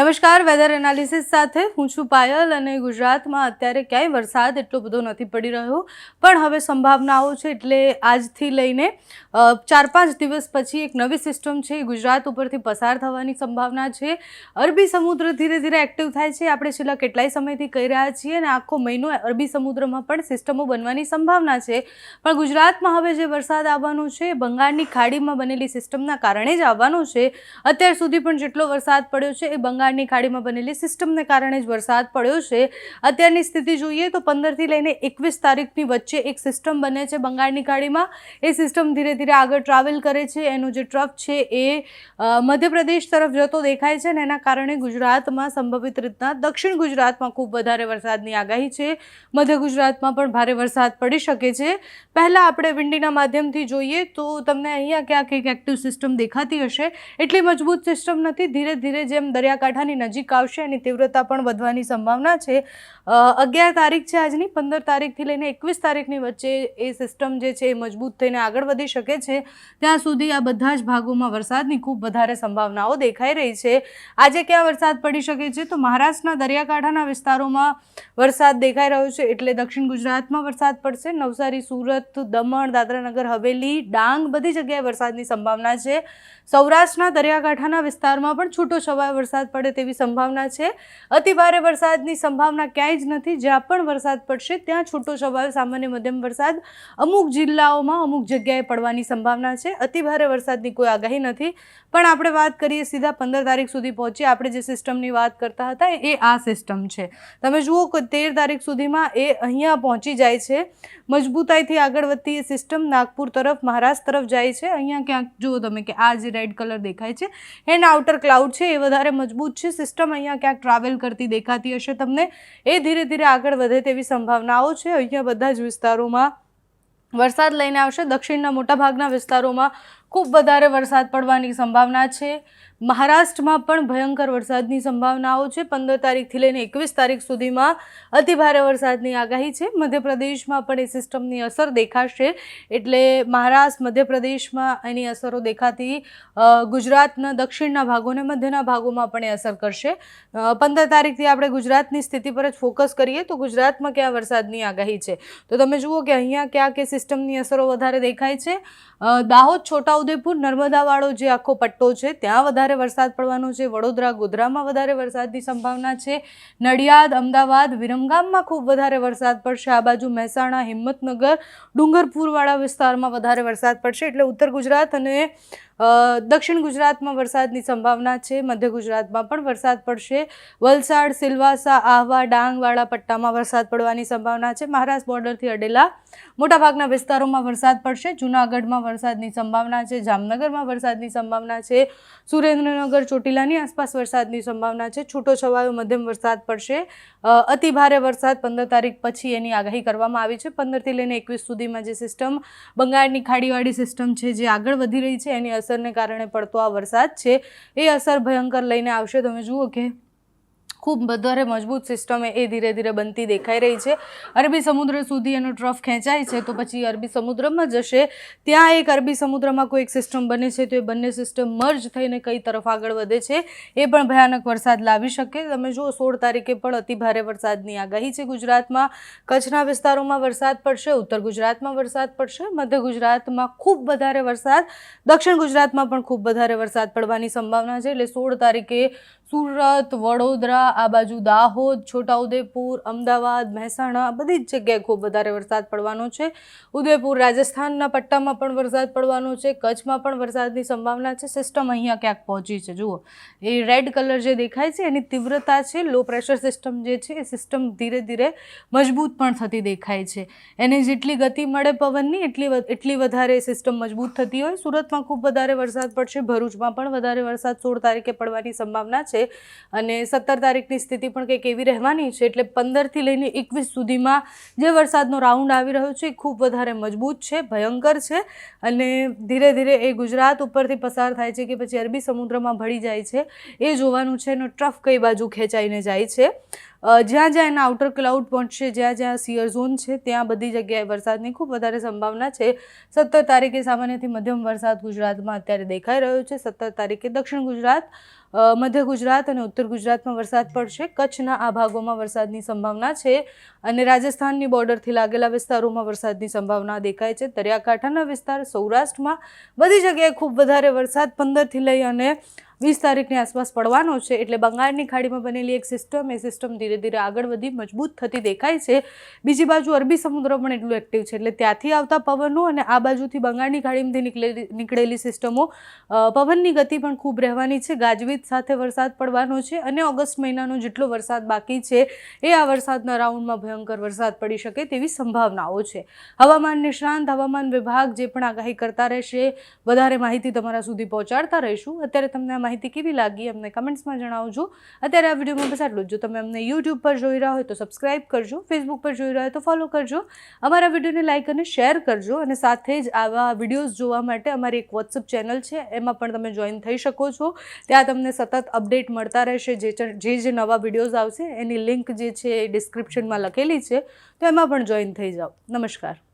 નમસ્કાર weather analysis સાથે હું છું પાયલ અને ગુજરાતમાં અત્યારે ક્યાંય વરસાદ એટલો બધો નથી પડી રહ્યો, પણ હવે સંભાવનાઓ છે એટલે આજથી લઈને ચાર પાંચ દિવસ પછી એક નવી સિસ્ટમ છે એ ગુજરાત ઉપરથી પસાર થવાની સંભાવના છે. અરબી સમુદ્ર ધીરે ધીરે એક્ટિવ થાય છે. આપણે છેલ્લા કેટલાય સમયથી કહી રહ્યા છીએ અને આખો મહિનો અરબી સમુદ્રમાં પણ સિસ્ટમો બનવાની સંભાવના છે. પણ ગુજરાતમાં હવે જે વરસાદ આવવાનો છે, બંગાળની ખાડીમાં બનેલી સિસ્ટમના કારણે જ આવવાનો છે. અત્યાર સુધી પણ જેટલો વરસાદ પડ્યો છે એ બંગાળની ખાડીમાં બનેલી સિસ્ટમને કારણે જ વરસાદ પડ્યો છે. અત્યારની સ્થિતિ જોઈએ તો પંદરથી લઈને એકવીસ તારીખની વચ્ચે એક સિસ્ટમ બને છે બંગાળની ખાડીમાં. એ સિસ્ટમ ધીરે ધીરે આગળ ટ્રાવેલ કરે છે. એનો જે ટ્રફ છે એ મધ્યપ્રદેશ તરફ જતો દેખાય છે ને એના કારણે ગુજરાતમાં સંભવિત રીતના દક્ષિણ ગુજરાતમાં ખૂબ વધારે વરસાદની આગાહી છે. મધ્ય ગુજરાતમાં પણ ભારે વરસાદ પડી શકે છે. પહેલાં આપણે વિંડીના માધ્યમથી જોઈએ તો તમને અહીંયા ક્યાંક એક એક્ટિવ સિસ્ટમ દેખાતી હશે. એટલી મજબૂત સિસ્ટમ નથી. ધીરે ધીરે જેમ દરિયાકાંઠાની નજીક આવશે એની તીવ્રતા પણ વધવાની સંભાવના છે. અગિયાર તારીખ છે આજની. પંદર તારીખથી લઈને એકવીસ તારીખની વચ્ચે એ સિસ્ટમ જે છે એ મજબૂત થઈને આગળ વધી શકે છે. ત્યાં સુધી આ બધા જ ભાગોમાં વરસાદની ખૂબ વધારે સંભાવનાઓ દેખાઈ રહી છે. આજે ક્યાં વરસાદ પડી શકે છે? તો મહારાષ્ટ્રના દરિયાકાંઠાના વિસ્તારોમાં વરસાદ દેખાઈ રહ્યો છે એટલે દક્ષિણ ગુજરાતમાં વરસાદ પડશે. નવસારી, સુરત, દમણ, દાદરાનગર, હવેલી, ડાંગ બધી જગ્યાએ વરસાદની સંભાવના છે. સૌરાષ્ટ્રના દરિયાકાંઠાના વિસ્તારમાં પણ છૂટો છવાયો વરસાદ પડે તેવી સંભાવના છે. અતિ ભારે વરસાદની સંભાવના ક્યાંય જ નથી. જ્યાં પણ વરસાદ પડશે, ત્યાં છૂટો છવાયો સામાન્ય મધ્યમ વરસાદ અમુક જિલ્લાઓમાં અમુક જગ્યાએ પડવાની સંભાવના છે. અતિ ભારે વરસાદની કોઈ આગાહી નથી. પણ આપણે વાત કરીએ સીધા પંદર તારીખ સુધી પહોંચીએ આપણે જે સિસ્ટમની વાત કરતા હતા એ આ સિસ્ટમ છે. તમે જુઓ કે તેર તારીખ સુધીમાં એ અહીંયા પહોંચી જાય છે. મજબૂતાઈથી આગળ વધતી એ સિસ્ટમ નાગપુર તરફ, મહારાષ્ટ્ર તરફ જાય છે. અહીંયા ક્યાંક જુઓ તમે કે આ જે રેડ કલર દેખાય છે, એન્ડ આઉટર ક્લાઉડ છે, એ વધારે મજબૂત છે સિસ્ટમ અહીંયા ક્યાંક ટ્રાવેલ કરતી, દેખાતી હશે તમને? એ ધીરે ધીરે આગળ વધે તેવી સંભાવનાઓ છે. અહીંયા બધા જ વિસ્તારોમાં વરસાદ લઈને આવશે. દક્ષિણના મોટાભાગના વિસ્તારોમાં ખૂબ વધારે વરસાદ પડવાની સંભાવના છે. મહારાષ્ટ્રમાં પણ ભયંકર વરસાદની સંભાવનાઓ છે. પંદર તારીખથી લઈને એકવીસ તારીખ સુધીમાં અતિભારે વરસાદની આગાહી છે. મધ્યપ્રદેશમાં પણ એ સિસ્ટમની અસર દેખાશે એટલે મહારાષ્ટ્ર, મધ્યપ્રદેશમાં એની અસરો દેખાતી ગુજરાતના દક્ષિણના ભાગોને મધ્યના ભાગોમાં પણ એ અસર કરશે. પંદર તારીખથી આપણે ગુજરાતની સ્થિતિ પર જ ફોકસ કરીએ તો ગુજરાતમાં ક્યાં વરસાદની આગાહી છે? તો તમે જુઓ કે અહીંયા ક્યાં કે સિસ્ટમની અસરો વધારે દેખાય છે. દાહોદ દાહોદ છોટાઉદેપુર નર્મદાવાળો જે આખો પટ્ટો છે, ત્યાં વધારે વરસાદ પડવાનો છે. વડોદરા, ગોધરામાં વધારે વરસાદની સંભાવના છે. નડિયાદ, અમદાવાદ, વિરમગામમાં ખૂબ વધારે વરસાદ પડશે. આ બાજુ મહેસાણા, હિંમતનગર, ડુંગરપુરવાળા વિસ્તારમાં વધારે વરસાદ પડશે. એટલે ઉત્તર ગુજરાત અને દક્ષિણ ગુજરાતમાં વરસાદની સંભાવના છે, મધ્ય ગુજરાતમાં પણ વરસાદ પડશે. વલસાડ, સિલવાસા, આહવા ડાંગવાળા પટ્ટામાં વરસાદ પડવાની સંભાવના છે. મહારાષ્ટ્ર બોર્ડરથી અડેલા મોટાભાગના વિસ્તારોમાં વરસાદ પડશે. જૂનાગઢમાં વરસાદની સંભાવના છે. જામનગરમાં વરસાદની સંભાવના છે. સુરેન્દ્રનગર, ચોટીલાની આસપાસ વરસાદની સંભાવના છે. છૂટો છવાયો મધ્યમ વરસાદ પડશે. અતિભારે અતિ ભારે વરસાદ પંદર તારીખ પછી એની આગાહી કરવામાં આવી છે. પંદરથી લઈને એકવીસ સુધીમાં જે સિસ્ટમ બંગાળની ખાડીવાળી સિસ્ટમ છે, જે આગળ વધી રહી છે, એની અસરને કારણે પડતો આ વરસાદ છે એ અસર ભયંકર લઈને આવશે. તમે જુઓ કે ખૂબ વધારે મજબૂત સિસ્ટમ એ ધીરે ધીરે બનતી દેખાઈ રહી છે. અરબી સમુદ્ર સુધી એનો ટ્રફ ખેંચાય છે તો પછી અરબી સમુદ્રમાં જશે. ત્યાં એક અરબી સમુદ્રમાં કોઈ એક સિસ્ટમ બને છે તો એ બંને સિસ્ટમ મર્જ થઈને કઈ તરફ આગળ વધે છે. એ પણ ભયાનક વરસાદ લાવી શકે. તમે જુઓ, સોળ તારીખે પણ અતિ ભારે વરસાદની આગાહી છે ગુજરાતમાં. કચ્છના વિસ્તારોમાં વરસાદ પડશે, ઉત્તર ગુજરાતમાં વરસાદ પડશે, મધ્ય ગુજરાતમાં ખૂબ વધારે વરસાદ, દક્ષિણ ગુજરાતમાં પણ ખૂબ વધારે વરસાદ પડવાની સંભાવના છે. એટલે સોળ તારીખે સુરત, વડોદરા, આ બાજુ દાહોદ, છોટાઉદેપુર, અમદાવાદ, મહેસાણા બધી જ જગ્યાએ ખૂબ વધારે વરસાદ પડવાનો છે. ઉદયપુર રાજસ્થાનના પટ્ટામાં પણ વરસાદ પડવાનો છે. કચ્છમાં પણ વરસાદની સંભાવના છે. સિસ્ટમ અહીંયા ક્યાંક પહોંચી છે? જુઓ. એ રેડ કલર જે દેખાય છે, એની તીવ્રતા છે, લો પ્રેશર સિસ્ટમ જે છે, એ સિસ્ટમ ધીરે ધીરે મજબૂત પણ થતી દેખાય છે. એને જેટલી ગતિ મળે પવનની, એટલી એટલી વધારે સિસ્ટમ મજબૂત થતી હોય. સુરતમાં ખૂબ વધારે વરસાદ પડશે. ભરૂચમાં પણ વધારે વરસાદ સોળ તારીખે પડવાની સંભાવના છે. અને સત્તર તારીખની સ્થિતિ પણ કંઈક એવી રહેવાની છે એટલે પંદરથી લઈને એકવીસ સુધીમાં જે વરસાદનો રાઉન્ડ આવી રહ્યો છે એ ખૂબ વધારે મજબૂત છે, ભયંકર છે. અને ધીરે ધીરે એ ગુજરાત ઉપરથી પસાર થાય છે કે પછી અરબી સમુદ્રમાં ભળી જાય છે. એ જોવાનું છે એનો ટ્રફ કઈ બાજુ ખેંચાઈને જાય છે. જ્યાં જ્યાં એના આઉટર ક્લાઉડ પહોંચશે જ્યાં જ્યાં સિયર ઝોન છે, ત્યાં બધી જગ્યાએ વરસાદની ખૂબ વધારે સંભાવના છે. સત્તર તારીખે સામાન્યથી મધ્યમ વરસાદ ગુજરાતમાં અત્યારે દેખાઈ રહ્યો છે. સત્તર તારીખે દક્ષિણ ગુજરાત મધ્ય ગુજરાત અને ઉત્તર ગુજરાતમાં વરસાદ પડશે. કચ્છના આ ભાગોમાં વરસાદની સંભાવના છે અને રાજસ્થાનની બોર્ડરથી લાગેલા વિસ્તારોમાં વરસાદની સંભાવના દેખાય છે. દરિયાકાંઠાના વિસ્તાર સૌરાષ્ટ્રમાં બધી જગ્યાએ ખૂબ વધારે વરસાદ પંદરથી લઈ અને વીસ તારીખની આસપાસ પડવાનો છે એટલે બંગાળની ખાડીમાં બનેલી એક સિસ્ટમ એ સિસ્ટમ ધીરે ધીરે આગળ વધી મજબૂત થતી દેખાય છે. બીજી બાજુ અરબી સમુદ્ર પણ એટલું એક્ટિવ છે એટલે ત્યાંથી આવતા પવનો અને આ બાજુથી બંગાળની ખાડીમાંથી નીકળેલી નીકળેલી સિસ્ટમો પવનની ગતિ પણ ખૂબ રહેવાની છે. ગાજવીજ સાથે વરસાદ પડવાનો છે અને ઓગસ્ટ મહિનાનો જેટલો વરસાદ બાકી છે, એ આ વરસાદના રાઉન્ડમાં ભયંકર વરસાદ પડી શકે તેવી સંભાવનાઓ છે. હવામાન નિષ્ણાંત, હવામાન વિભાગ જે પણ આગાહી કરતા રહેશે, વધારે માહિતી તમારા સુધી પહોંચાડતા રહીશું. અત્યારે તમને માહિતી કેવી લાગી અમને કમેન્ટ્સમાં જણાવજો. અત્યારે આ વિડીયોમાં બસ આટલું જ. જો તમે અમને યુટ્યુબ પર જોઈ રહ્યા હોય તો સબસ્ક્રાઇબ કરજો ફેસબુક પર જોઈ રહ્યા હોય તો ફોલો કરજો. અમારા વિડીયોને લાઇક અને શેર કરજો અને સાથે જ આવા વિડીયોઝ જોવા માટે અમારી એક વોટ્સઅપ ચેનલ છે. એમાં પણ તમે જોઈન થઈ શકો છો. ત્યાં તમને સતત અપડેટ મળતા રહેશે. જે જે જે નવા વિડીયોઝ આવશે, એની લિંક જે છે એ ડિસ્ક્રિપ્શનમાં લખેલી છે, તો એમાં પણ જોઈન થઈ જાઓ. નમસ્કાર.